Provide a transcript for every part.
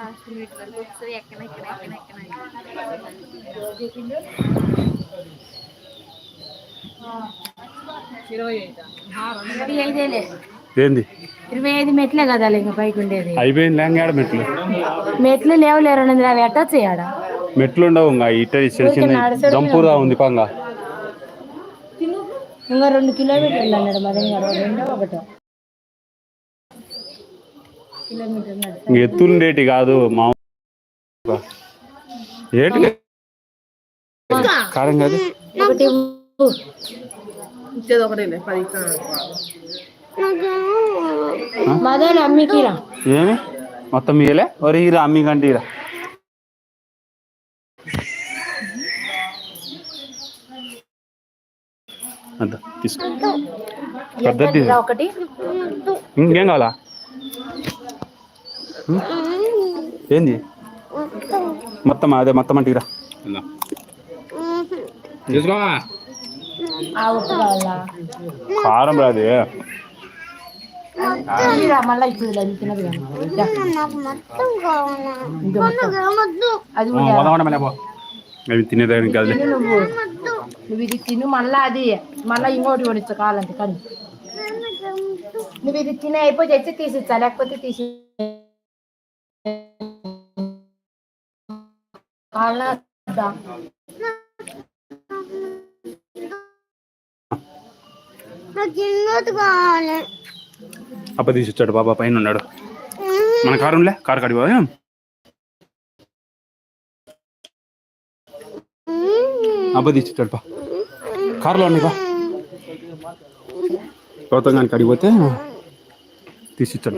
Last minute వరకు ఎక్కడ ఎక్కడ ఎక్కడ ఎక్కడ ఏంది? ఇరవై ఐదు మెట్లే కదా ఇంకా పైకి ఉండేది. అయిపోయింది లేంగాడ మెట్లు. మెట్లు లేవు లేరు రెండు వందల అవి ఎట్టొచ్చు ఆడ మెట్లు ఉండవు ఇంకా ఇట చిన్న చిన్న ఉంది పంగా ఇంకా రెండు కిలోమీటర్లు అన్నాడు గారు రెండో ఒకటో. ఎత్తుండేటి కాదు మా ఏంటి? కారం కాదు. ఒకటి ఇవ్వు. ఇచ్చేది ఒకటేలే పది మదన్ అమ్మికిరా ఏమి? మొత్తం ఇయ్యలే? ఒరే ఇరా అమ్మి కంటే ఇరా. అంత తీసుకో. ఒకటి. ఇంకేం కావాలా? ఏంది? మొత్తం అదే మొత్తం అంటే ఇరా. తీసుకోవా కారం రాదు అవి తినేదానికి కాదు తిను నువ్వు. ఇది తిను మళ్ళా అది. మళ్ళా ఇంకోటి కొనిచ్చా కావాలంటే కానీ. నువ్వు ఇది తినే అయిపోయి తెచ్చి తీసిచ్చా లేకపోతే తీసి కావాలా వద్దా? అప్ప తీసిచ్చాడు బాబా పైన ఉన్నాడు మన కారు ఉండే కారు కాడి బాబా అబ్బ తీసిచ్చాడు పా కారులో ఉన్నాయి బా గౌతమ్ గారికి అడిగిపోతే తీసిచ్చాడు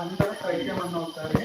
పిల్లలు అది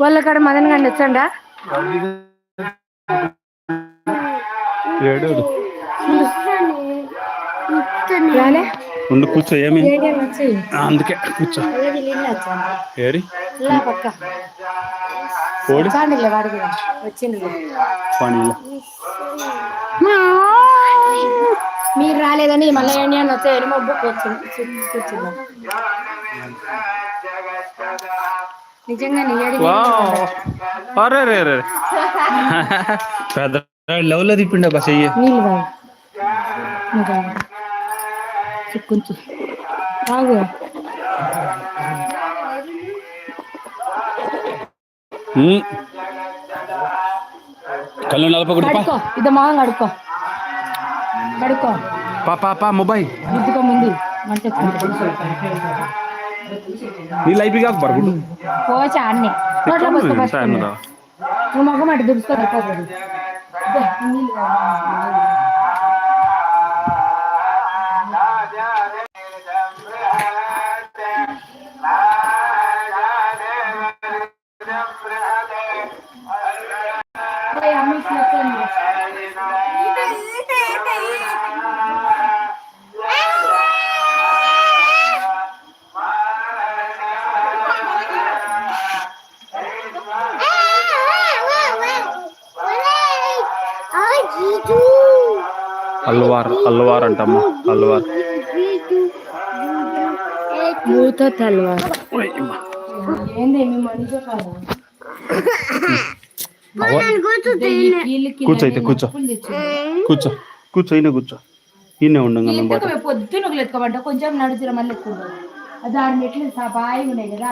వాళ్ళ కాడ మదన్ గాండి వచ్చాడా? ఏడు రాలే. ఉండు కూర్చో ఏమి? అందుకే కూర్చో. ఏరి? వచ్చింది మీరు రాలేదని మళ్ళీ ఏంటి అని వచ్చే ఎనిమిది బుక్ వచ్చింది. కూర్చుందాం నిజంగా పెద్ద లెవెల్లో తిప్పిండే బస్ అయ్యి బాగు కొంచెం కళ్ళు నలపకూడదు ఇది మొహం కడుక్కో. కడుక్కో పా పా పా మొబైల్. గుద్దుకో ముందు. మంట. నీళ్ళు అయిపోయి కాక పరుగుడు పోచా అన్నీ? నోట్లో పోసుకో నువ్వు మొహం అటు దుడుచుకో అమ్మ అల్వార్ అల్వార్ అంటమ్మా అల్వార్. మూత తల్వా ఏంది మీ మనిషి కాదు? కూర్చో కూర్చో. కూర్చో కూర్చో ఈయన కూర్చో. ఈయన ఉండంగా పొద్దున కొంచెం నడుచురా మళ్ళీ దాని మెట్లు బాయి ఉన్నాయి కదా